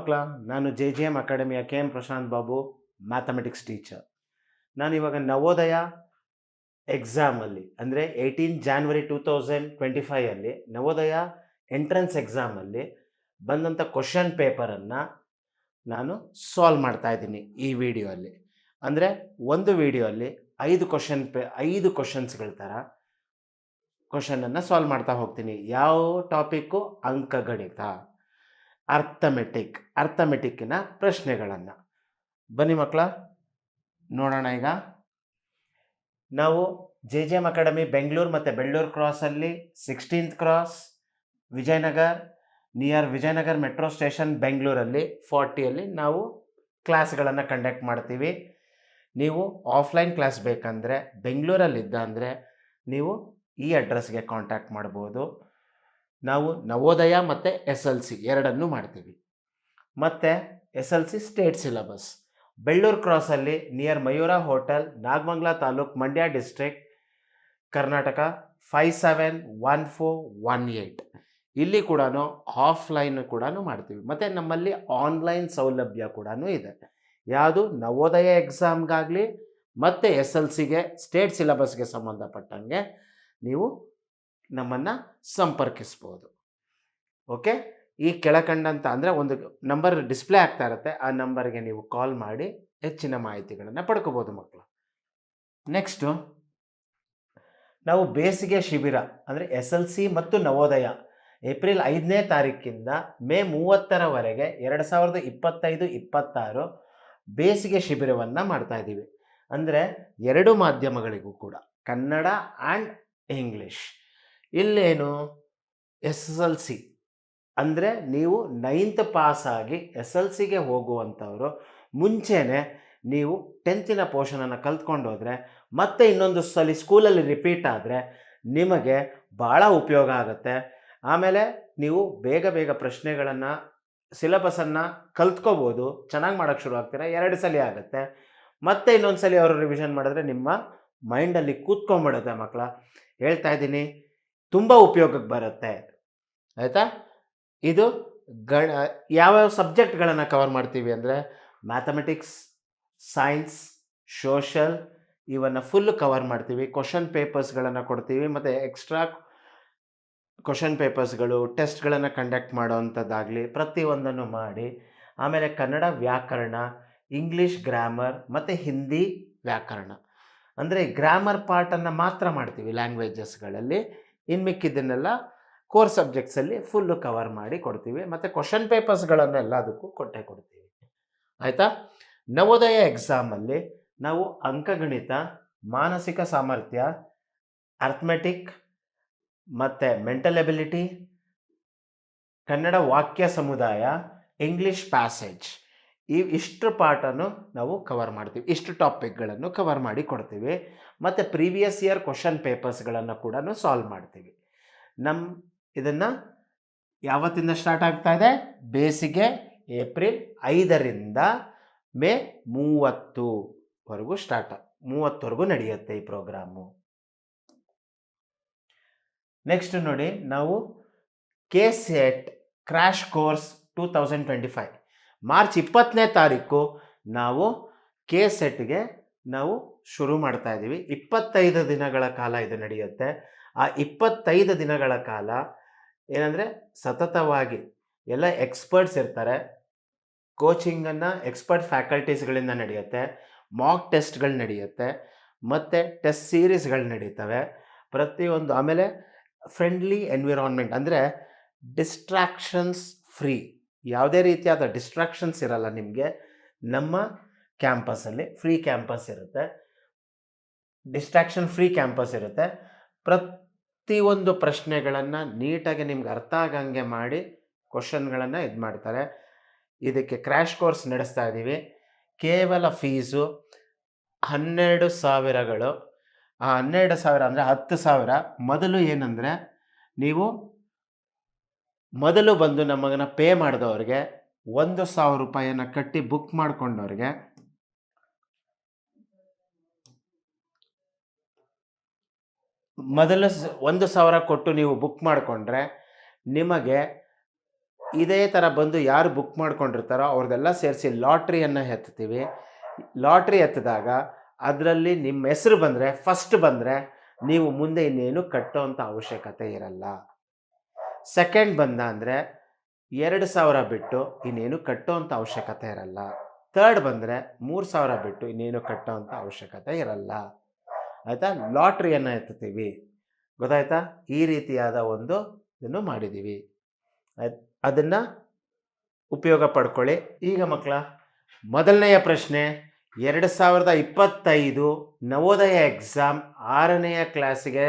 ಮಕ್ಕಳ, ನಾನು J G M ಅಕಾಡೆಮಿಯ K M Prashanth Babu mathematics teacher ನಾನು ಇವಾಗ ನವೋದಯ ಎಕ್ಸಾಮಲ್ಲಿ ಅಂದರೆ eighteen January two thousand twenty ಫೈಯಲ್ಲಿ Navodaya entrance ಎಕ್ಸಾಮಲ್ಲಿ ಬಂದಂಥ ಕ್ವಶನ್ ಪೇಪರನ್ನು ನಾನು ಸಾಲ್ವ್ ಮಾಡ್ತಾ ಇದ್ದೀನಿ ಈ ವಿಡಿಯೋಲ್ಲಿ ಅಂದರೆ ಒಂದು ವಿಡಿಯೋಲ್ಲಿ ಐದು ಕ್ವಶನ್ ಪೇ ಐದು ಕ್ವಶನ್ಸ್ಗಳ ಥರ ಕ್ವಶನನ್ನು ಸಾಲ್ವ್ ಮಾಡ್ತಾ ಹೋಗ್ತೀನಿ. ಯಾವ ಟಾಪಿಕ್ಕು ಅಂಕಗಣಿತ. ಅರ್ಥಮೆಟಿಕ್, ಅರ್ಥಮೆಟಿಕ್ಕಿನ ಪ್ರಶ್ನೆಗಳನ್ನು. ಬನ್ನಿ ಮಕ್ಕಳ, ನೋಡೋಣ ಈಗ. ನಾವು J J M academy Bengaluru ಮತ್ತು Bellur ಕ್ರಾಸಲ್ಲಿ sixteenth cross Vijayanagar near Vijayanagar metro station ಬೆಂಗಳೂರಲ್ಲಿ ಫಾರ್ಟಿಯಲ್ಲಿ ನಾವು ಕ್ಲಾಸ್ಗಳನ್ನು ಕಂಡಕ್ಟ್ ಮಾಡ್ತೀವಿ. ನೀವು ಆಫ್ಲೈನ್ ಕ್ಲಾಸ್ ಬೇಕಂದರೆ, ಬೆಂಗಳೂರಲ್ಲಿದ್ದ ಅಂದರೆ, ನೀವು ಈ ಅಡ್ರೆಸ್ಗೆ ಕಾಂಟ್ಯಾಕ್ಟ್ ಮಾಡ್ಬೋದು. ನಾವು ನವೋದಯ ಮತ್ತು ಎಸ್ ಎಲ್ ಸಿ ಎರಡನ್ನು ಮಾಡ್ತೀವಿ. ಮತ್ತು S L C state syllabus. Bellur ಕ್ರಾಸಲ್ಲಿ near Mayura hotel, Nagamangala taluk Mandya district, Karnataka five seven one four one eight ಇಲ್ಲಿ ಕೂಡ ಆಫ್ಲೈನ್ ಕೂಡ ಮಾಡ್ತೀವಿ. ಮತ್ತು ನಮ್ಮಲ್ಲಿ ಆನ್ಲೈನ್ ಸೌಲಭ್ಯ ಕೂಡ ಇದೆ. ಯಾವುದು? ನವೋದಯ ಎಕ್ಸಾಮ್ಗಾಗಲಿ ಮತ್ತು ಎಸ್ ಎಲ್ ಸಿಗೆ ಸ್ಟೇಟ್ ಸಿಲಬಸ್ಗೆ ಸಂಬಂಧಪಟ್ಟಂಗೆ ನೀವು ನಮ್ಮನ್ನು ಸಂಪರ್ಕಿಸ್ಬೋದು. ಓಕೆ? ಈ ಕೆಳಕಂಡಂತ ಅಂದರೆ ಒಂದು ನಂಬರ್ ಡಿಸ್ಪ್ಲೇ ಆಗ್ತಾ ಇರುತ್ತೆ. ಆ ನಂಬರ್ಗೆ ನೀವು ಕಾಲ್ ಮಾಡಿ ಹೆಚ್ಚಿನ ಮಾಹಿತಿಗಳನ್ನು ಪಡ್ಕೋಬೋದು ಮಕ್ಕಳು ನೆಕ್ಸ್ಟು, ನಾವು ಬೇಸಿಗೆ ಶಿಬಿರ ಅಂದರೆ ಎಸ್ ಎಲ್ ಸಿ ಮತ್ತು ನವೋದಯ ಏಪ್ರಿಲ್ ಐದನೇ ತಾರೀಕಿಂದ ಮೇ ಮೂವತ್ತರವರೆಗೆ ಎರಡು ಸಾವಿರದ ಇಪ್ಪತ್ತೈದು, ಇಪ್ಪತ್ತಾರು ಬೇಸಿಗೆ ಶಿಬಿರವನ್ನು ಮಾಡ್ತಾ ಇದ್ದೀವಿ. ಅಂದರೆ ಎರಡು ಮಾಧ್ಯಮಗಳಿಗೂ ಕೂಡ, ಕನ್ನಡ ಆ್ಯಂಡ್ ಇಂಗ್ಲಿಷ್. ಇಲ್ಲೇನು? S S L C. ಅಂದರೆ ನೀವು ನೈನ್ತ್ ಪಾಸಾಗಿ ಎಸ್ ಎಲ್ ಸಿಗೆ ಹೋಗುವಂಥವರು. ಮುಂಚೆನೇ ನೀವು ಟೆಂತಿನ ಪೋರ್ಷನನ್ನು ಕಲ್ತ್ಕೊಂಡು ಹೋದರೆ, ಮತ್ತೆ ಇನ್ನೊಂದು ಸಲ ಸ್ಕೂಲಲ್ಲಿ ರಿಪೀಟ್ ಆದರೆ ನಿಮಗೆ ಭಾಳ ಉಪಯೋಗ ಆಗುತ್ತೆ. ಆಮೇಲೆ ನೀವು ಬೇಗ ಬೇಗ ಪ್ರಶ್ನೆಗಳನ್ನು, ಸಿಲೆಬಸನ್ನು ಕಲ್ತ್ಕೋಬೋದು. ಚೆನ್ನಾಗಿ ಮಾಡೋಕ್ಕೆ ಶುರು ಆಗ್ತೀರಾ? ಎರಡು ಸಲ ಆಗುತ್ತೆ. ಮತ್ತೆ ಇನ್ನೊಂದು ಸಲ ಅವರು ರಿವಿಷನ್ ಮಾಡಿದ್ರೆ ನಿಮ್ಮ ಮೈಂಡಲ್ಲಿ ಕೂತ್ಕೊಂಡ್ಬಿಡುತ್ತೆ ಮಕ್ಕಳ. ಹೇಳ್ತಾ ಇದ್ದೀನಿ. ತುಂಬ ಉಪಯೋಗಕ್ಕೆ ಬರುತ್ತೆ. ಆಯಿತಾ? ಇದು ಗಣ ಯಾವ್ಯಾವ ಸಬ್ಜೆಕ್ಟ್ಗಳನ್ನು ಕವರ್ ಮಾಡ್ತೀವಿ ಅಂದರೆ ಮ್ಯಾಥಮೆಟಿಕ್ಸ್ ಸೈನ್ಸ್ ಸೋಷಲ್ ಇವನ್ನು ಫುಲ್ ಕವರ್ ಮಾಡ್ತೀವಿ. ಕ್ವಶನ್ ಪೇಪರ್ಸ್ಗಳನ್ನು ಕೊಡ್ತೀವಿ. ಮತ್ತು ಎಕ್ಸ್ಟ್ರಾ ಕ್ವಶನ್ ಪೇಪರ್ಸ್ಗಳು ಟೆಸ್ಟ್ಗಳನ್ನು ಕಂಡಕ್ಟ್ ಮಾಡೋವಂಥದ್ದಾಗಲಿ ಪ್ರತಿಯೊಂದನ್ನು ಮಾಡಿ, ಆಮೇಲೆ ಕನ್ನಡ ವ್ಯಾಕರಣ ಇಂಗ್ಲೀಷ್ ಗ್ರಾಮರ್ ಮತ್ತು ಹಿಂದಿ ವ್ಯಾಕರಣ. ಅಂದರೆ ಗ್ರಾಮರ್ ಪಾರ್ಟನ್ನು ಮಾತ್ರ ಮಾಡ್ತೀವಿ ಲ್ಯಾಂಗ್ವೇಜಸ್ಗಳಲ್ಲಿ ಇನ್ನು ಮಿಕ್ಕಿದ್ದನ್ನೆಲ್ಲ ಕೋರ್ ಸಬ್ಜೆಕ್ಟ್ಸಲ್ಲಿ ಫುಲ್ಲು ಕವರ್ ಮಾಡಿ ಕೊಡ್ತೀವಿ. ಮತ್ತು ಕ್ವಶನ್ ಪೇಪರ್ಸ್ಗಳನ್ನೆಲ್ಲ ಅದಕ್ಕೂ ಕೊಟ್ಟೆ ಕೊಡ್ತೀವಿ. ಆಯಿತಾ? ನವೋದಯ ಎಕ್ಸಾಮಲ್ಲಿ ನಾವು ಅಂಕಗಣಿತ, ಮಾನಸಿಕ ಸಾಮರ್ಥ್ಯ ಅರ್ಥಮೆಟಿಕ್ ಮತ್ತು ಮೆಂಟಲ್ ಎಬಿಲಿಟಿ ಕನ್ನಡ ವಾಕ್ಯ ಸಮುದಾಯ ಇಂಗ್ಲೀಷ್ ಪ್ಯಾಸೇಜ್ ಈ ಇಷ್ಟು ಪಾರ್ಟನ್ನು ನಾವು ಕವರ್ ಮಾಡ್ತೀವಿ. ಇಷ್ಟು ಟಾಪಿಕ್ಗಳನ್ನು ಕವರ್ ಮಾಡಿ ಕೊಡ್ತೀವಿ. ಮತ್ತು ಪ್ರೀವಿಯಸ್ ಇಯರ್ ಕ್ವಶನ್ ಪೇಪರ್ಸ್ಗಳನ್ನು ಕೂಡ ಸಾಲ್ವ್ ಮಾಡ್ತೀವಿ. ನಮ್ಮ ಇದನ್ನು ಯಾವತ್ತಿಂದ ಸ್ಟಾರ್ಟ್ ಆಗ್ತಾ ಇದೆ? ಬೇಸಿಗೆ ಏಪ್ರಿಲ್ ಐದರಿಂದ ಮೇ ಮೂವತ್ತುವರೆಗೂ ಸ್ಟಾರ್ಟ್ ಮೂವತ್ತುವರೆಗೂ ನಡೆಯುತ್ತೆ ಈ ಪ್ರೋಗ್ರಾಮು ನೆಕ್ಸ್ಟ್ ನೋಡಿ, ನಾವು K SET crash course two thousand twenty five March ಇಪ್ಪತ್ತನೇ ತಾರೀಕು ನಾವು ಕೆ ಸೆಟ್ಗೆ ನಾವು ಶುರು ಮಾಡ್ತಾ ಇದ್ದೀವಿ. ಇಪ್ಪತ್ತೈದು ದಿನಗಳ ಕಾಲ ಇದು ನಡೆಯುತ್ತೆ. ಆ ಇಪ್ಪತ್ತೈದು ದಿನಗಳ ಕಾಲ ಏನಂದರೆ ಸತತವಾಗಿ ಎಲ್ಲ ಎಕ್ಸ್ಪರ್ಟ್ಸ್ ಇರ್ತಾರೆ. ಕೋಚಿಂಗನ್ನು ಎಕ್ಸ್ಪರ್ಟ್ ಫ್ಯಾಕಲ್ಟೀಸ್ಗಳಿಂದ ನಡೆಯುತ್ತೆ. ಮಾಕ್ ಟೆಸ್ಟ್ಗಳು ನಡೆಯುತ್ತೆ. ಮತ್ತು ಟೆಸ್ಟ್ ಸೀರೀಸ್ಗಳು ನಡೀತವೆ. ಪ್ರತಿಯೊಂದು ಆಮೇಲೆ ಫ್ರೆಂಡ್ಲಿ ಎನ್ವಿರಾನ್ಮೆಂಟ್ ಅಂದರೆ ಡಿಸ್ಟ್ರಾಕ್ಷನ್ಸ್ ಫ್ರೀ. ಯಾವುದೇ ರೀತಿಯಾದ ಡಿಸ್ಟ್ರಾಕ್ಷನ್ಸ್ ಇರಲ್ಲ ನಿಮಗೆ. ನಮ್ಮ ಕ್ಯಾಂಪಸಲ್ಲಿ ಫ್ರೀ ಕ್ಯಾಂಪಸ್ ಇರುತ್ತೆ. ಡಿಸ್ಟ್ರಾಕ್ಷನ್ ಫ್ರೀ ಕ್ಯಾಂಪಸ್ ಇರುತ್ತೆ. ಪ್ರತಿಯೊಂದು ಪ್ರಶ್ನೆಗಳನ್ನು ನೀಟಾಗಿ ನಿಮ್ಗೆ ಅರ್ಥ ಆಗಂಗೆ ಮಾಡಿ ಕ್ವಶನ್ಗಳನ್ನು ಇದು ಮಾಡ್ತಾರೆ. ಇದಕ್ಕೆ ಕ್ರ್ಯಾಶ್ ಕೋರ್ಸ್ ನಡೆಸ್ತಾ ಇದ್ದೀವಿ ಕೇವಲ ಫೀಸು ಹನ್ನೆರಡು ಸಾವಿರಗಳು. ಆ ಹನ್ನೆರಡು ಸಾವಿರ ಅಂದರೆ ಹತ್ತು ಸಾವಿರ. ಮೊದಲು ಏನಂದರೆ ನೀವು ಮೊದಲು ಬಂದು ನಮಗನ್ನ ಪೇ ಮಾಡಿದವ್ರಿಗೆ ಒಂದು ಸಾವಿರ ರೂಪಾಯಿಯನ್ನು ಕಟ್ಟಿ ಬುಕ್ ಮಾಡಿಕೊಂಡವ್ರಿಗೆ ಮೊದಲು ಒಂದು ಸಾವಿರ ಕೊಟ್ಟು ನೀವು ಬುಕ್ ಮಾಡಿಕೊಂಡ್ರೆ ನಿಮಗೆ ಇದೇ ಥರ ಬಂದು ಯಾರು ಬುಕ್ ಮಾಡ್ಕೊಂಡಿರ್ತಾರೋ ಅವ್ರದ್ದೆಲ್ಲ ಸೇರಿಸಿ ಲಾಟ್ರಿಯನ್ನು ಎತ್ತೀವಿ. ಲಾಟ್ರಿ ಎತ್ತಿದಾಗ ಅದರಲ್ಲಿ ನಿಮ್ಮ ಹೆಸರು ಬಂದರೆ ಫಸ್ಟ್ ಬಂದರೆ ನೀವು ಮುಂದೆ ಇನ್ನೇನು ಕಟ್ಟೋವಂಥ ಅವಶ್ಯಕತೆ ಇರಲ್ಲ. ಸೆಕೆಂಡ್ ಬಂದ ಅಂದರೆ ಎರಡು ಸಾವಿರ ಬಿಟ್ಟು ಇನ್ನೇನು ಕಟ್ಟೋವಂಥ ಅವಶ್ಯಕತೆ ಇರಲ್ಲ. ತರ್ಡ್ ಬಂದರೆ ಮೂರು ಸಾವಿರ ಬಿಟ್ಟು ಇನ್ನೇನು ಕಟ್ಟೋವಂಥ ಅವಶ್ಯಕತೆ ಇರಲ್ಲ. ಆಯಿತಾ? ಲಾಟ್ರಿಯನ್ನು ಎತ್ತುತ್ತೀವಿ. ಗೊತ್ತಾಯ್ತಾ? ಈ ರೀತಿಯಾದ ಒಂದು ಇದನ್ನು ಮಾಡಿದ್ದೀವಿ. ಅದನ್ನು ಉಪಯೋಗ ಪಡ್ಕೊಳ್ಳಿ. ಈಗ ಮಕ್ಕಳ ಮೊದಲನೆಯ ಪ್ರಶ್ನೆ, ಎರಡು ಸಾವಿರದ ಇಪ್ಪತ್ತೈದು ನವೋದಯ ಎಕ್ಸಾಮ್ ಆರನೆಯ ಕ್ಲಾಸಿಗೆ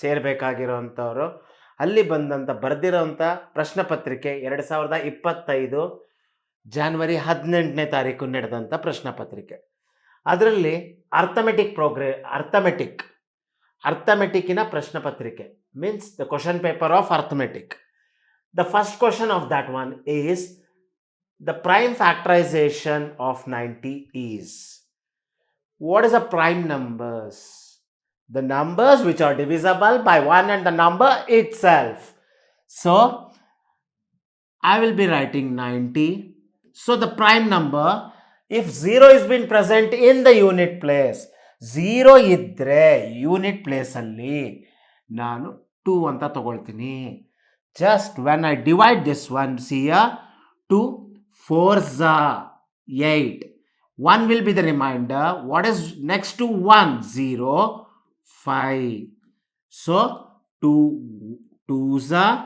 ಸೇರಬೇಕಾಗಿರೋವಂಥವ್ರು ಅಲ್ಲಿ ಬಂದಂಥ ಬರೆದಿರೋಂಥ ಪ್ರಶ್ನೆ ಪತ್ರಿಕೆ ಎರಡು ಸಾವಿರದ ಇಪ್ಪತ್ತೈದು ಜಾನ್ವರಿ ಹದಿನೆಂಟನೇ ತಾರೀಕು ನಡೆದಂಥ ಪ್ರಶ್ನೆ ಪತ್ರಿಕೆ. ಅದರಲ್ಲಿ ಅರ್ಥಮೆಟಿಕ್ ಪ್ರೋಗ್ರೆ ಅರ್ಥಮೆಟಿಕ್ ಅರ್ಥಮೆಟಿಕ್ಕಿನ ಪ್ರಶ್ನೆ ಪತ್ರಿಕೆ means the question paper of arithmetic the first question of that one is the prime factorization of 90 is. What is a prime numbers? the numbers which are divisible by 1 and the number itself so i will be writing 90 so the prime number if 0 is been present in the unit place 0 ಇದ್ದರೆ unit ಪ್ಲೇಸಲ್ಲಿ ನಾನು two ಅಂತ ತಗೊಳ್ತೀನಿ just when I divide this one ಸಿಯ to four Jha eight one will be the reminder what is next two one zero five so two two ಮತ್ತೆ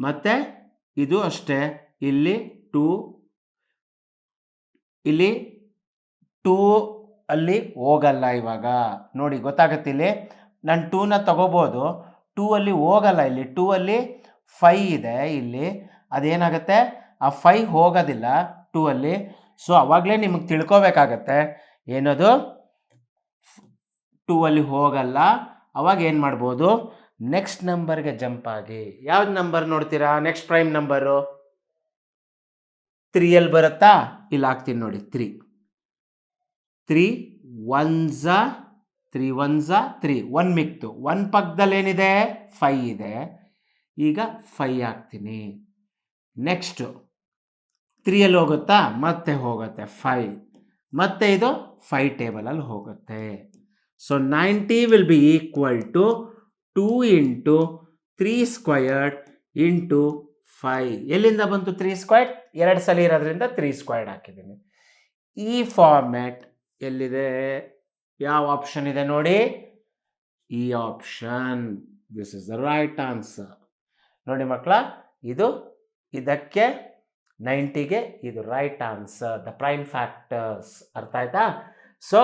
ಮತ್ತು ಇದು ಅಷ್ಟೇ. ಇಲ್ಲಿ ಟೂ ಇಲ್ಲಿ ಟೂ ಅಲ್ಲಿ ಹೋಗಲ್ಲ ಇವಾಗ. ನೋಡಿ, ಗೊತ್ತಾಗತ್ತೆ ಇಲ್ಲಿ? ನಾನು ಟೂನ ತಗೋಬೋದು. ಟೂ ಅಲ್ಲಿ ಹೋಗಲ್ಲ ಇಲ್ಲಿ. ಟೂ ಅಲ್ಲಿ ಫೈ ಇದೆ ಇಲ್ಲಿ. ಅದೇನಾಗುತ್ತೆ? ಆ ಫೈ ಹೋಗೋದಿಲ್ಲ ಟೂ ಅಲ್ಲಿ. ಸೊ ಅವಾಗಲೇ ನಿಮಗೆ ತಿಳ್ಕೊಬೇಕಾಗತ್ತೆ. ಏನದು? ಟೂ ಅಲ್ಲಿ ಹೋಗಲ್ಲ. ಅವಾಗ ಏನು ಮಾಡ್ಬೋದು? ನೆಕ್ಸ್ಟ್ ನಂಬರ್ಗೆ ಜಂಪ್ ಆಗಿ. ಯಾವ್ದು ನಂಬರ್ ನೋಡ್ತೀರಾ? ನೆಕ್ಸ್ಟ್ ಪ್ರೈಮ್ ನಂಬರು ತ್ರೀಯಲ್ಲಿ ಬರುತ್ತಾ? ಇಲ್ಲಿ, ಹಾಕ್ತೀನಿ ನೋಡಿ. ತ್ರೀ ತ್ರೀ ಒನ್ ಝ ತ್ರೀ ಒನ್ ಝ ತ್ರೀ ಒನ್ ಮಿಕ್ತು ಒನ್ ಪಕ್ಕದಲ್ಲಿ ಏನಿದೆ? ಫೈ ಇದೆ. ಈಗ ಫೈ ಹಾಕ್ತೀನಿ. ನೆಕ್ಸ್ಟು ತ್ರೀಯಲ್ಲಿ ಹೋಗುತ್ತಾ? ಮತ್ತೆ ಹೋಗುತ್ತೆ ಫೈ ಮತ್ತೆ ಇದು ಫೈ ಟೇಬಲಲ್ಲಿ ಹೋಗುತ್ತೆ. So ninety will be equal to two into three squared into five ಎಲ್ಲಿಂದ ಬಂತು ತ್ರೀ ಸ್ಕ್ವೈರ್ಡ್ ಎರಡು ಸಲ ಇರೋದ್ರಿಂದ ತ್ರೀ ಸ್ಕ್ವೈರ್ಡ್ ಹಾಕಿದ್ದೀನಿ. ಈ ಫಾರ್ಮ್ಯಾಟ್ ಎಲ್ಲಿದೆ? ಯಾವ ಆಪ್ಷನ್ ಇದೆ ನೋಡಿ? ಈ option this is the right answer ನೋಡಿ ಮಕ್ಕಳ, ಇದು ಇದಕ್ಕೆ ನೈಂಟಿಗೆ ಇದು right answer the prime factors ಅರ್ಥ ಆಯ್ತಾ? So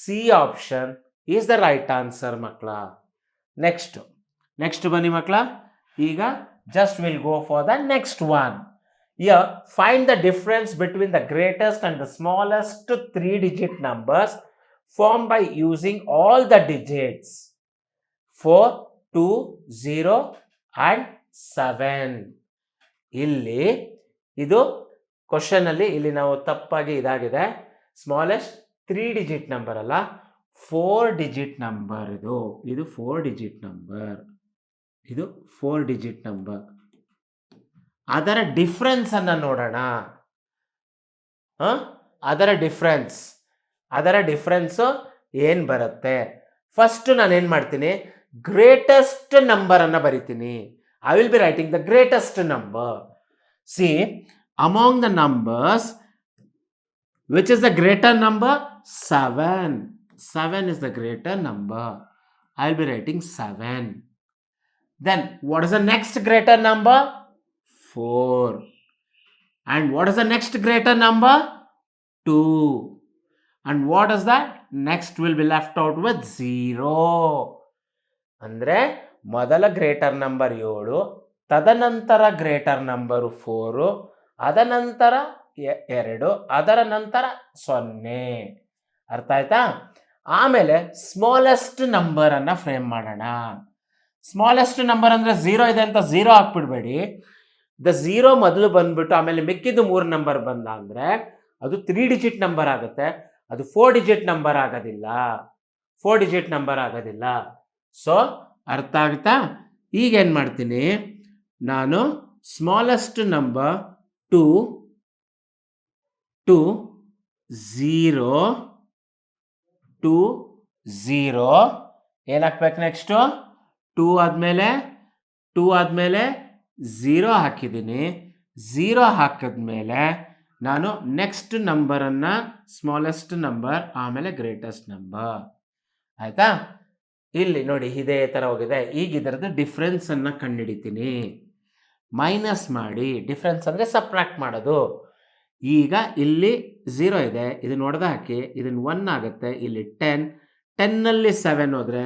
C option is the right answer ಮಕ್ಕಳ ನೆಕ್ಸ್ಟ್ ನೆಕ್ಸ್ಟ್ ಬನ್ನಿ ಮಕ್ಕಳ ಈಗ just will go for the next one you find the difference between the greatest and the smallest three digit numbers form by using all the digits four two zero and seven ಇಲ್ಲಿ, ಇದು ಕ್ವಶನಲ್ಲಿ ಇಲ್ಲಿ ನಾವು ತಪ್ಪಾಗಿ ಇದಾಗಿದೆ. Smallest three digit number ಅಲ್ಲ. Four digit number ಇದು. ಇದು four digit number ಇದು ಫೋರ್ ಡಿಜಿಟ್ ನಂಬರ್ ಅದರ ಡಿಫ್ರೆನ್ಸನ್ನು ನೋಡೋಣ? ಅದರ ಡಿಫ್ರೆನ್ಸ್ ಅದರ ಡಿಫ್ರೆನ್ಸು ಏನು ಬರುತ್ತೆ? ಫಸ್ಟ್ ನಾನು ಏನು ಮಾಡ್ತೀನಿ? ಗ್ರೇಟೆಸ್ಟ್ ನಂಬರನ್ನು ಬರಿತೀನಿ. I will be writing the greatest number see among the numbers which is the greater number seven seven is the greater number. I be be writing seven then is the next greater number 4. And what is the next greater number? 2. And what is that? Next will be left out with 0. ಅಂದರೆ ಮೊದಲ greater number ಏಳು ತದನಂತರ greater number four ಅದನಂತರ ಎರಡು ಅದರ ನಂತರ ಸೊನ್ನೆ ಅರ್ಥ ಆಯ್ತಾ ಆಮೇಲೆ ಸ್ಮಾಲೆಸ್ಟ್ ನಂಬರನ್ನು ಫ್ರೇಮ್ ಮಾಡೋಣ. ಸ್ಮಾಲೆಸ್ಟ್ ನಂಬರ್ ಅಂದರೆ ಝೀರೋ ಇದೆ ಅಂತ ಝೀರೋ ಹಾಕ್ಬಿಡ್ಬೇಡಿ. ದ ಝೀರೋ ಮೊದಲು ಬಂದ್ಬಿಟ್ಟು ಆಮೇಲೆ ಮಿಕ್ಕಿದ್ದು ಮೂರು ನಂಬರ್ ಬಂದ ಅಂದರೆ ಅದು ತ್ರೀ ಡಿಜಿಟ್ ನಂಬರ್ ಆಗುತ್ತೆ. ಅದು ಫೋರ್ ಡಿಜಿಟ್ ನಂಬರ್ ಆಗೋದಿಲ್ಲ. ಫೋರ್ ಡಿಜಿಟ್ ನಂಬರ್ ಆಗೋದಿಲ್ಲ. ಸೊ ಅರ್ಥ ಆಗುತ್ತಾ? ಈಗ ಏನು ಮಾಡ್ತೀನಿ? ನಾನು smallest number two two zero two zero. ಏನಾಗ್ಬೇಕು ನೆಕ್ಸ್ಟು ಟೂ ಆದಮೇಲೆ ಟೂ ಆದಮೇಲೆ ಝೀರೋ ಹಾಕಿದ್ದೀನಿ. ಝೀರೋ ಹಾಕಿದ್ಮೇಲೆ ನಾನು ನೆಕ್ಸ್ಟ್ ನಂಬರನ್ನು ಸ್ಮಾಲೆಸ್ಟ್ ನಂಬರ್ ಆಮೇಲೆ ಗ್ರೇಟೆಸ್ಟ್ ನಂಬರ್ ಆಯಿತಾ? ಇಲ್ಲಿ ನೋಡಿ, ಇದೇ ಥರ ಹೋಗಿದೆ. ಈಗ ಇದರದ್ದು ಡಿಫ್ರೆನ್ಸನ್ನು ಕಂಡುಹಿಡಿತೀನಿ. ಮೈನಸ್ ಮಾಡಿ ಡಿಫ್ರೆನ್ಸ್ ಅಂದರೆ ಸಪ್ರಾಕ್ಟ್ ಮಾಡೋದು. ಈಗ ಇಲ್ಲಿ ಝೀರೋ ಇದೆ ಇದನ್ನು ಹೊಡೆದು ಹಾಕಿ ಇದನ್ನು ಒನ್ ಆಗುತ್ತೆ, ಇಲ್ಲಿ ಟೆನ್ ಟೆನ್ನಲ್ಲಿ ಸೆವೆನ್ ಹೋದರೆ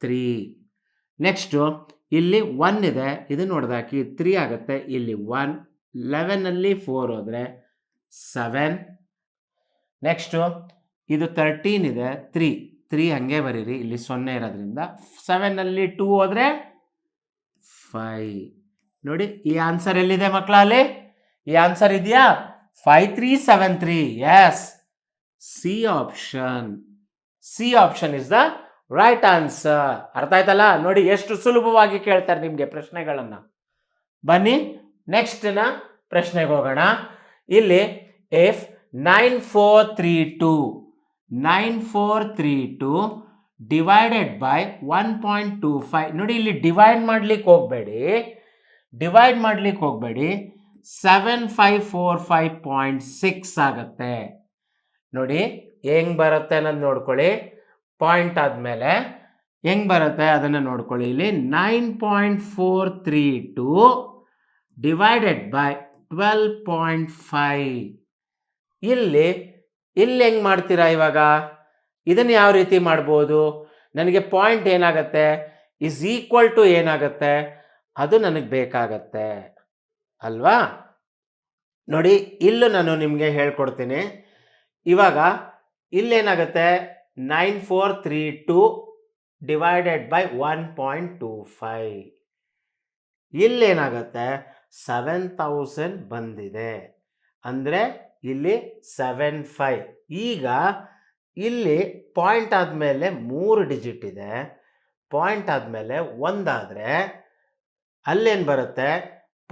ತ್ರೀ ನೆಕ್ಸ್ಟು ಇಲ್ಲಿ ಒನ್ ಇದೆ ಇದನ್ನು ಹೊಡೆದಾಕಿ ತ್ರೀ ಆಗುತ್ತೆ, ಇಲ್ಲಿ ಒನ್ ಲೆವೆನಲ್ಲಿ ಫೋರ್ ಹೋದರೆ ಸೆವೆನ್ ನೆಕ್ಸ್ಟು ಇದು ತರ್ಟೀನ್ ಇದೆ ತ್ರೀ ತ್ರೀ ಹಾಗೆ ಬರೀರಿ, ಇಲ್ಲಿ ಸೊನ್ನೆ ಇರೋದ್ರಿಂದ ಸೆವೆನಲ್ಲಿ ಟೂ ಹೋದರೆ ಫೈ ನೋಡಿ, ಈ ಆನ್ಸರ್ ಎಲ್ಲಿದೆ ಮಕ್ಕಳ ಅಲ್ಲಿ ಈ ಆನ್ಸರ್ ಇದೆಯಾ? Five three seven three yes C option C option is the right answer ಅರ್ಥ ಆಯ್ತಲ್ಲ? ನೋಡಿ, ಎಷ್ಟು ಸುಲಭವಾಗಿ ಕೇಳ್ತಾರೆ ನಿಮಗೆ ಪ್ರಶ್ನೆಗಳನ್ನು. ಬನ್ನಿ ನೆಕ್ಸ್ಟ್ನ ಪ್ರಶ್ನೆಗೆ ಹೋಗೋಣ. ಇಲ್ಲಿ if nine four three two nine four three two divided by one point two five ನೋಡಿ, ಇಲ್ಲಿ ಡಿವೈಡ್ ಮಾಡ್ಲಿಕ್ಕೆ ಹೋಗಬೇಡಿ. ಡಿವೈಡ್ ಮಾಡ್ಲಿಕ್ಕೆ ಹೋಗಬೇಡಿ. Seven five four five point six ಆಗುತ್ತೆ. ನೋಡಿ, ಹೆಂಗ್ ಬರುತ್ತೆ ಅನ್ನೋದು ನೋಡ್ಕೊಳ್ಳಿ. ಪಾಯಿಂಟ್ ಆದಮೇಲೆ ಹೆಂಗ್ ಬರುತ್ತೆ ಅದನ್ನು ನೋಡ್ಕೊಳ್ಳಿ. ಇಲ್ಲಿ nine point four three two divided by twelve point five ಇಲ್ಲಿ ಇಲ್ಲಿ ಹೆಂಗ್ ಮಾಡ್ತೀರಾ ಇವಾಗ? ಇದನ್ನು ಯಾವ ರೀತಿ ಮಾಡ್ಬೋದು? ನನಗೆ ಪಾಯಿಂಟ್ ಏನಾಗುತ್ತೆ? ಇಸ್ ಈಕ್ವಲ್ ಟು ಏನಾಗುತ್ತೆ? ಅದು ನನಗೆ ಬೇಕಾಗತ್ತೆ. ಅಲ್ವಾ? ನೋಡಿ, ಇಲ್ಲೂ ನಾನು ನಿಮಗೆ ಹೇಳ್ಕೊಡ್ತೀನಿ. ಇವಾಗ ಇಲ್ಲೇನಾಗುತ್ತೆ? Nine four three two divided by one point two five. ಇಲ್ಲೇನಾಗುತ್ತೆ? Seven thousand ಬಂದಿದೆ. ಅಂದರೆ ಇಲ್ಲಿ ಸೆವೆನ್ ಫೈವ್. ಈಗ ಇಲ್ಲಿ ಪಾಯಿಂಟ್ ಆದಮೇಲೆ ಮೂರು ಡಿಜಿಟ್ ಇದೆ. ಪಾಯಿಂಟ್ ಆದಮೇಲೆ ಒಂದಾದರೆ ಅಲ್ಲೇನು ಬರುತ್ತೆ?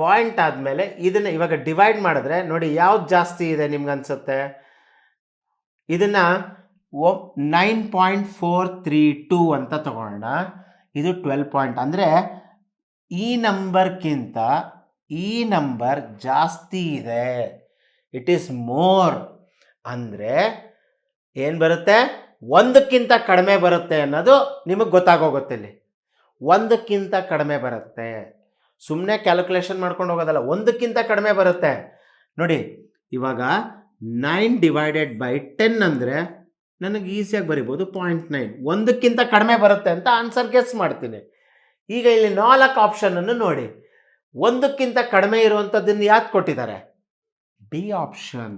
ಪಾಯಿಂಟ್ ಆದಮೇಲೆ ಇದನ್ನು ಇವಾಗ ಡಿವೈಡ್ ಮಾಡಿದ್ರೆ ನೋಡಿ ಯಾವ್ದು ಜಾಸ್ತಿ ಇದೆ ನಿಮ್ಗೆ ಅನಿಸುತ್ತೆ ಇದನ್ನು ಒ nine point four three two ಅಂತ ತಗೊಳ್ಳೋಣ ಇದು ಟ್ವೆಲ್ ಪಾಯಿಂಟ್. ಅಂದರೆ ಈ ನಂಬರ್ಗಿಂತ ಈ ನಂಬರ್ ಜಾಸ್ತಿ ಇದೆ. ಇಟ್ ಈಸ್ ಮೋರ್ ಅಂದರೆ ಏನು ಬರುತ್ತೆ? ಒಂದಕ್ಕಿಂತ ಕಡಿಮೆ ಬರುತ್ತೆ ಅನ್ನೋದು ನಿಮಗೆ ಗೊತ್ತಾಗೋಗುತ್ತೆ ಇಲ್ಲಿ. ಒಂದಕ್ಕಿಂತ ಕಡಿಮೆ ಬರುತ್ತೆ. ಸುಮ್ಮನೆ ಕ್ಯಾಲ್ಕುಲೇಷನ್ ಮಾಡ್ಕೊಂಡು ಹೋಗೋದಲ್ಲ, ಒಂದಕ್ಕಿಂತ ಕಡಿಮೆ ಬರುತ್ತೆ. ನೋಡಿ, ಇವಾಗ ನೈನ್ ಡಿವೈಡೆಡ್ ಬೈ ಟೆನ್ ಅಂದರೆ ನನಗೆ ಈಸಿಯಾಗಿ ಬರಿಬೋದು ಪಾಯಿಂಟ್ ನೈನ್ ಒಂದಕ್ಕಿಂತ ಕಡಿಮೆ ಬರುತ್ತೆ ಅಂತ ಆನ್ಸರ್ ಗೆಸ್ ಮಾಡ್ತೀನಿ. ಈಗ ಇಲ್ಲಿ ನಾಲ್ಕು ಆಪ್ಷನನ್ನು ನೋಡಿ. ಒಂದಕ್ಕಿಂತ ಕಡಿಮೆ ಇರುವಂಥದ್ದನ್ನು ಯಾಕೆ ಕೊಟ್ಟಿದ್ದಾರೆ? ಬಿ ಆಪ್ಷನ್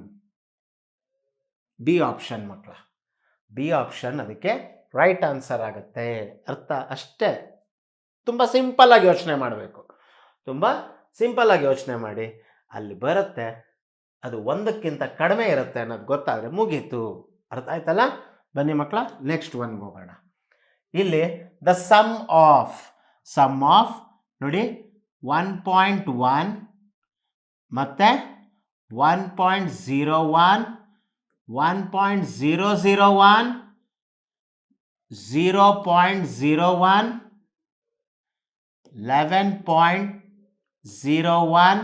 ಬಿ ಆಪ್ಷನ್ ಮಕ್ಕಳ ಬಿ ಆಪ್ಷನ್ ಅದಕ್ಕೆ ರೈಟ್ ಆನ್ಸರ್ ಆಗುತ್ತೆ. ಅರ್ಥ ಅಷ್ಟೇ. ತುಂಬ ಸಿಂಪಲ್ಲಾಗಿ ಯೋಚನೆ ಮಾಡಬೇಕು. ತುಂಬ ಸಿಂಪಲ್ಲಾಗಿ ಯೋಚನೆ ಮಾಡಿ. ಅಲ್ಲಿ ಬರುತ್ತೆ, ಅದು ಒಂದಕ್ಕಿಂತ ಕಡಿಮೆ ಇರುತ್ತೆ ಅನ್ನೋದು ಗೊತ್ತಾದರೆ ಮುಗೀತು. ಅರ್ಥ ಆಯ್ತಲ್ಲ? ಬನ್ನಿ ಮಕ್ಕಳ ನೆಕ್ಸ್ಟ್ ಒನ್ ಹೋಗೋಣ. ಇಲ್ಲಿ the sum of sum of ನೋಡಿ ಒನ್ ಪಾಯಿಂಟ್ ಒನ್ ಮತ್ತು one point zero one one point zero zero one zero point zero one eleven point zero one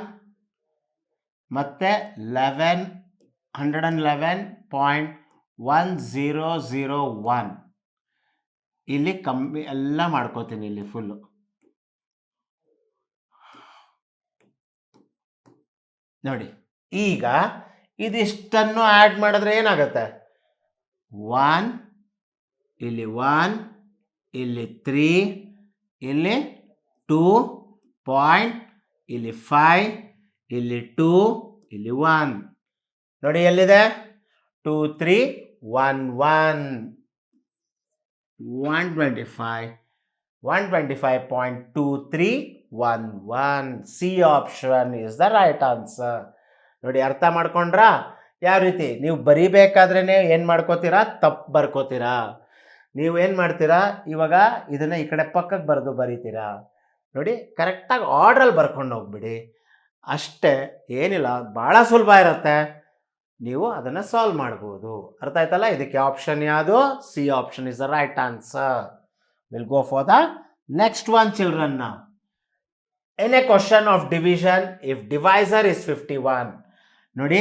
ಮತ್ತು eleven hundred and eleven point one zero zero one ಇಲ್ಲಿ ಕಮ್ಮಿ ಎಲ್ಲ ಮಾಡ್ಕೋತೀನಿ ಇಲ್ಲಿ full ನೋಡಿ, ಈಗ ಇದಿಷ್ಟನ್ನು ಆ್ಯಡ್ ಮಾಡಿದ್ರೆ ಏನಾಗುತ್ತೆ? ಒನ್ ಇಲ್ಲಿ ಒನ್ ಇಲ್ಲಿ ತ್ರೀ ಇಲ್ಲಿ ಟೂ ಪಾಯಿಂಟ್ ಇಲ್ಲಿ ಫೈವ್ ಇಲ್ಲಿ ಟೂ ಇಲ್ಲಿ ಒನ್ ನೋಡಿ ಎಲ್ಲಿದೆ? Two three one one one twenty five one twenty five point two three one one C option is the right answer ನೋಡಿ, ಅರ್ಥ ಮಾಡ್ಕೊಂಡ್ರಾ? ಯಾವ ರೀತಿ? ನೀವು ಬರಿಬೇಕಾದ್ರೇ ಏನು ಮಾಡ್ಕೋತೀರಾ? ತಪ್ಪು ಬರ್ಕೋತೀರಾ. ನೀವು ಏನು ಮಾಡ್ತೀರಾ? ಇವಾಗ ಇದನ್ನು ಈ ಕಡೆ ಪಕ್ಕಕ್ಕೆ ಬರೆದು ಬರೀತೀರಾ. ನೋಡಿ ಕರೆಕ್ಟಾಗಿ ಆರ್ಡ್ರಲ್ಲಿ ಬರ್ಕೊಂಡು ಹೋಗ್ಬಿಡಿ. ಅಷ್ಟೇ ಏನಿಲ್ಲ ಭಾಳ ಸುಲಭ ಇರುತ್ತೆ. ನೀವು ಅದನ್ನು ಸಾಲ್ವ್ ಮಾಡ್ಬೋದು. ಅರ್ಥ ಆಯ್ತಲ್ಲ? ಇದಕ್ಕೆ ಆಪ್ಷನ್ ಯಾವುದು? C option is the right answer will go for the next one children ನಾವು in a question of division, if divisor is 51 ನೋಡಿ,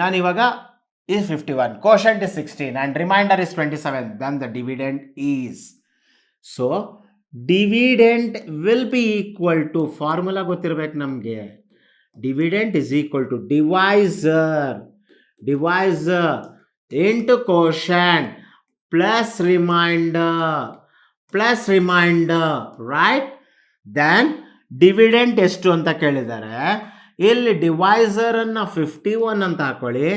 ನಾನು ಇವಾಗ one 51 quotient is 16 and remainder is 27 then the dividend is. So dividend will be equal to formula ಗೊತ್ತಿರಬೇಕು ನಮಗೆ. Dividend is equal to divisor divisor into quotient plus remainder plus remainder right then dividend ಎಷ್ಟು ಅಂತ ಕೇಳಿದ್ದಾರೆ ಇಲ್ಲಿ ಡಿವೈಸರನ್ನು fifty one ಅಂತ ಹಾಕ್ಕೊಳ್ಳಿ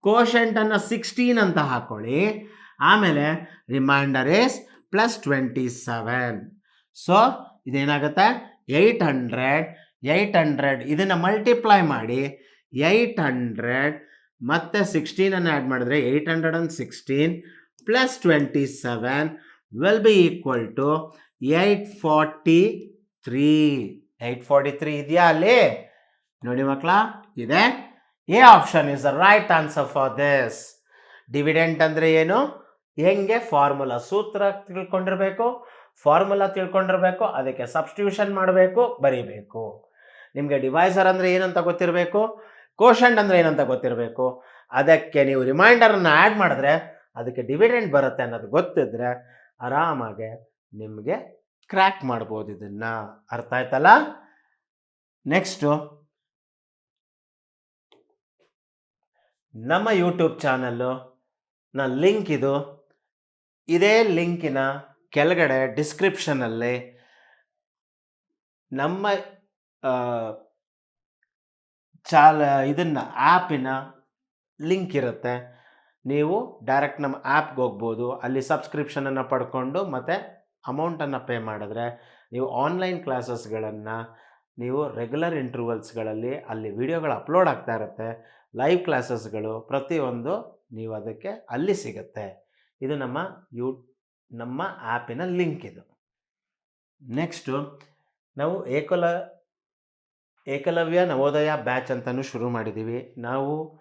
ಕೋಶಂಟನ್ನು sixteen ಅಂತ ಹಾಕ್ಕೊಳ್ಳಿ ಆಮೇಲೆ remainder is plus twenty seven so ಇದೇನಾಗುತ್ತೆ? Eight hundred eight hundred ಇದನ್ನು ಮಲ್ಟಿಪ್ಲೈ ಮಾಡಿ ಏಯ್ಟ್ ಹಂಡ್ರೆಡ್ ಮತ್ತು ಸಿಕ್ಸ್ಟೀನನ್ನು ಆ್ಯಡ್ ಮಾಡಿದ್ರೆ eight hundred and sixteen plus twenty seven will be equal to eight forty three eight forty three ಇದೆಯಾ ಅಲ್ಲಿ? ನೋಡಿ ಮಕ್ಕಳ ಇದೆ. A option is the right answer for this dividend ಅಂದರೆ ಏನು? ಹೆಂಗೆ ಫಾರ್ಮುಲಾ ಸೂತ್ರ ತಿಳ್ಕೊಂಡಿರಬೇಕು, ಫಾರ್ಮುಲಾ ತಿಳ್ಕೊಂಡಿರಬೇಕು, ಅದಕ್ಕೆ ಸಬ್ಸ್ಟಿಟ್ಯೂಷನ್ ಮಾಡಬೇಕು, ಬರೀಬೇಕು. ನಿಮಗೆ ಡಿವೈಸರ್ ಅಂದರೆ ಏನಂತ ಗೊತ್ತಿರಬೇಕು ಕೋಶಂಡ್ ಅಂದರೆ ಏನಂತ ಗೊತ್ತಿರಬೇಕು. ಅದಕ್ಕೆ ನೀವು ರಿಮೈಂಡರನ್ನು ಆ್ಯಡ್ ಮಾಡಿದ್ರೆ ಅದಕ್ಕೆ ಡಿವಿಡೆಂಟ್ ಬರುತ್ತೆ ಅನ್ನೋದು ಗೊತ್ತಿದ್ರೆ ಆರಾಮಾಗೆ ನಿಮಗೆ ಕ್ರ್ಯಾಕ್ ಮಾಡ್ಬೋದು ಇದನ್ನು. ಅರ್ಥ ಆಯ್ತಲ್ಲ? ನೆಕ್ಸ್ಟು ನಮ್ಮ ಯೂಟ್ಯೂಬ್ ಚಾನಲ್ಲು ನ ಲಿಂಕ್ ಇದು. ಇದೇ ಲಿಂಕಿನ ಕೆಳಗಡೆ ಡಿಸ್ಕ್ರಿಪ್ಷನಲ್ಲಿ ನಮ್ಮ ಚಾಲ, ಇದನ್ನು ಆ್ಯಪಿನ ಲಿಂಕ್ ಇರುತ್ತೆ. ನೀವು ಡೈರೆಕ್ಟ್ ನಮ್ಮ ಆ್ಯಪ್ಗೆ ಹೋಗ್ಬೋದು. ಅಲ್ಲಿ ಸಬ್ಸ್ಕ್ರಿಪ್ಷನನ್ನು ಪಡ್ಕೊಂಡು ಮತ್ತು ಅಮೌಂಟನ್ನು ಪೇ ಮಾಡಿದ್ರೆ ನೀವು ಆನ್ಲೈನ್ ಕ್ಲಾಸಸ್ಗಳನ್ನು ನೀವು ರೆಗ್ಯುಲರ್ ಇಂಟರ್ವಲ್ಸ್ಗಳಲ್ಲಿ ಅಲ್ಲಿ ವಿಡಿಯೋಗಳು ಅಪ್ಲೋಡ್ ಆಗ್ತಾ ಇರುತ್ತೆ. ಲೈವ್ ಕ್ಲಾಸಸ್ಗಳು ಪ್ರತಿಯೊಂದು ನೀವು ಅದಕ್ಕೆ ಅಲ್ಲಿ ಸಿಗುತ್ತೆ. ಇದು ನಮ್ಮ ಯೂ, ನಮ್ಮ ಆ್ಯಪಿನ ಲಿಂಕ್ ಇದು. ನೆಕ್ಸ್ಟು ನಾವು ಏಕಲ, ಏಕಲವ್ಯ ನವೋದಯ ಬ್ಯಾಚ್ ಅಂತಲೂ ಶುರು ಮಾಡಿದ್ದೀವಿ ನಾವು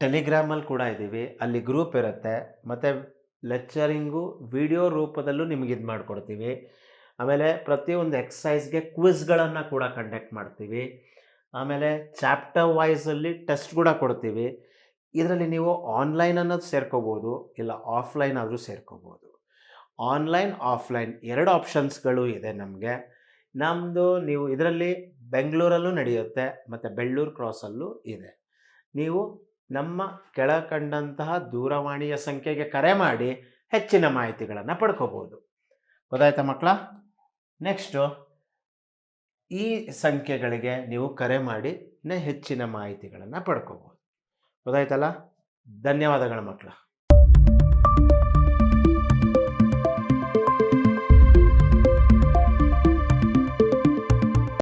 ಟೆಲಿಗ್ರಾಮಲ್ಲಿ ಕೂಡ ಇದ್ದೀವಿ ಅಲ್ಲಿ ಗ್ರೂಪ್ ಇರುತ್ತೆ. ಮತ್ತು ಲೆಕ್ಚರಿಂಗು ವಿಡಿಯೋ ರೂಪದಲ್ಲೂ ನಿಮಗೆ ಇದು ಮಾಡಿಕೊಡ್ತೀವಿ. ಆಮೇಲೆ ಪ್ರತಿಯೊಂದು ಎಕ್ಸಸೈಸ್ಗೆ ಕ್ವಿಝ್ಗಳನ್ನು ಕೂಡ ಕಂಡಕ್ಟ್ ಮಾಡ್ತೀವಿ. ಆಮೇಲೆ ಚಾಪ್ಟರ್ ವೈಸಲ್ಲಿ ಟೆಸ್ಟ್ ಕೂಡ ಕೊಡ್ತೀವಿ. ಇದರಲ್ಲಿ ನೀವು ಆನ್ಲೈನ್ ಅನ್ನೋದು ಸೇರ್ಕೋಬೋದು, ಇಲ್ಲ ಆಫ್ಲೈನ್ ಆದರೂ ಸೇರ್ಕೋಬೋದು. ಆನ್ಲೈನ್ ಆಫ್ಲೈನ್ ಎರಡು ಆಪ್ಷನ್ಸ್ಗಳು ಇದೆ ನಮಗೆ. ನಮ್ಮದು ನೀವು ಇದರಲ್ಲಿ ಬೆಂಗಳೂರಲ್ಲೂ ನಡೆಯುತ್ತೆ, ಮತ್ತು ಬೆಳ್ಳೂರು ಕ್ರಾಸಲ್ಲೂ ಇದೆ. ನೀವು ನಮ್ಮ ಕೆಳಕಂಡಂತಹ ದೂರವಾಣಿಯ ಸಂಖ್ಯೆಗೆ ಕರೆ ಮಾಡಿ ಹೆಚ್ಚಿನ ಮಾಹಿತಿಗಳನ್ನು ಪಡ್ಕೋಬೋದು. ಗೊತ್ತಾಯ್ತಾ ಮಕ್ಕಳ ನೆಕ್ಸ್ಟು ಈ ಸಂಖ್ಯೆಗಳಿಗೆ ನೀವು ಕರೆ ಮಾಡಿ ಹೆಚ್ಚಿನ ಮಾಹಿತಿಗಳನ್ನು ಪಡ್ಕೋಬೋದು. ಗೊತ್ತಾಯ್ತಲ್ಲ? ಧನ್ಯವಾದಗಳು ಮಕ್ಕಳ.